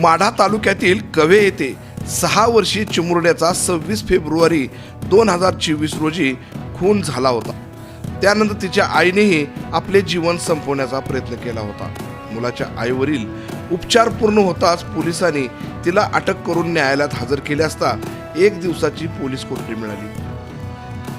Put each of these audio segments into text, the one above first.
माढा तालुक्यातील कवे येथे सहा वर्षी चिमुरड्याचा सव्वीस फेब्रुवारी दोन हजार चोवीस रोजी खून झाला होता. त्यानंतर तिच्या आईनेही आपले जीवन संपवण्याचा प्रयत्न केला होता. मुलाच्या आईवरील उपचार पूर्ण होताच पोलिसांनी तिला अटक करून न्यायालयात हजर केले असता एक दिवसाची पोलीस कोठडी मिळाली.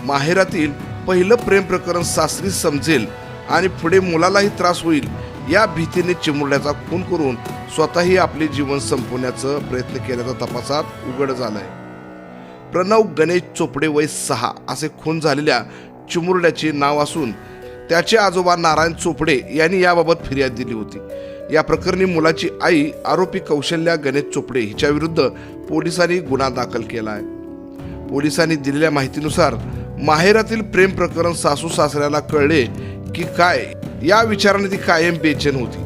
माहेरातील पहिलं प्रेम प्रकरण सासरी समजेल आणि पुढे मुलालाही त्रास होईल या भीतीने चिमुरड्याचा खून करून स्वतःही आपले जीवन संपवण्याचा प्रयत्न केल्याचा तपासात उघड झालाय. प्रणव गणेश चोपडे वय सहा असे खून झालेल्या चिमुरड्याचे नाव असून त्याचे आजोबा नारायण चोपडे यांनी याबाबत फिर्याद दिली होती. या प्रकरणी मुलाची आई आरोपी कौशल्या गणेश चोपडे हिच्याविरुद्ध पोलिसांनी गुन्हा दाखल केला आहे पोलिसांनी दिलेल्या माहितीनुसार माहेरातील प्रेम प्रकरण सासू सासऱ्याला कळले की काय या विचाराने ती कायम बेचैन होती.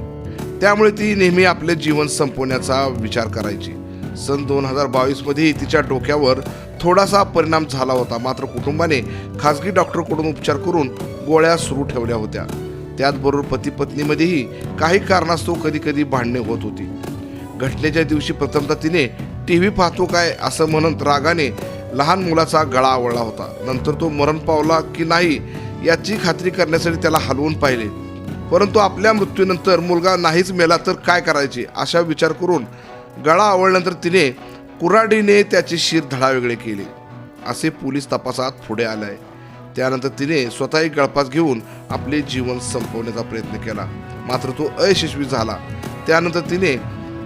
त्यामुळे ती नेहमी आपले जीवन संपवण्याचा विचार करायची. सन दोन हजार बावीसमध्ये तिच्या डोक्यावर थोडासा परिणाम झाला होता. मात्र कुटुंबाने खासगी डॉक्टरकडून उपचार करून गोळ्या सुरू ठेवल्या होत्या. त्याचबरोबर पती पत्नीमध्येही काही कारणास्तव कधी कधी भांडणे होत होती. घटनेच्या दिवशी प्रथमतः तिने टी व्ही पाहतो काय असं म्हणत रागाने लहान मुलाचा गळा आवळला होता. नंतर तो मरण पावला की नाही याची खात्री करण्यासाठी त्याला हलवून पाहिले. परंतु आपल्या मृत्यूनंतर मुलगा नाहीच मेला तर काय करायचे अशा विचार करून गळा आवळल्यानंतर तिने कुऱ्हाडीने त्याचे शिर धडावेगळे केले. असे पोलीस तपासात पुढे आले आहे त्यानंतर तिने स्वतःही गळफास घेऊन आपले जीवन संपवण्याचा प्रयत्न केला. मात्र तो अयशस्वी झाला. त्यानंतर तिने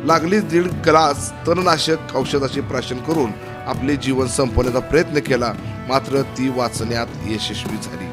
लागलीच दीड ग्लास तणनाशक औषधाचे प्राशन करून आपले जीवन संपवण्याचा प्रयत्न केला. मात्र ती वाचण्यात यशस्वी झाली.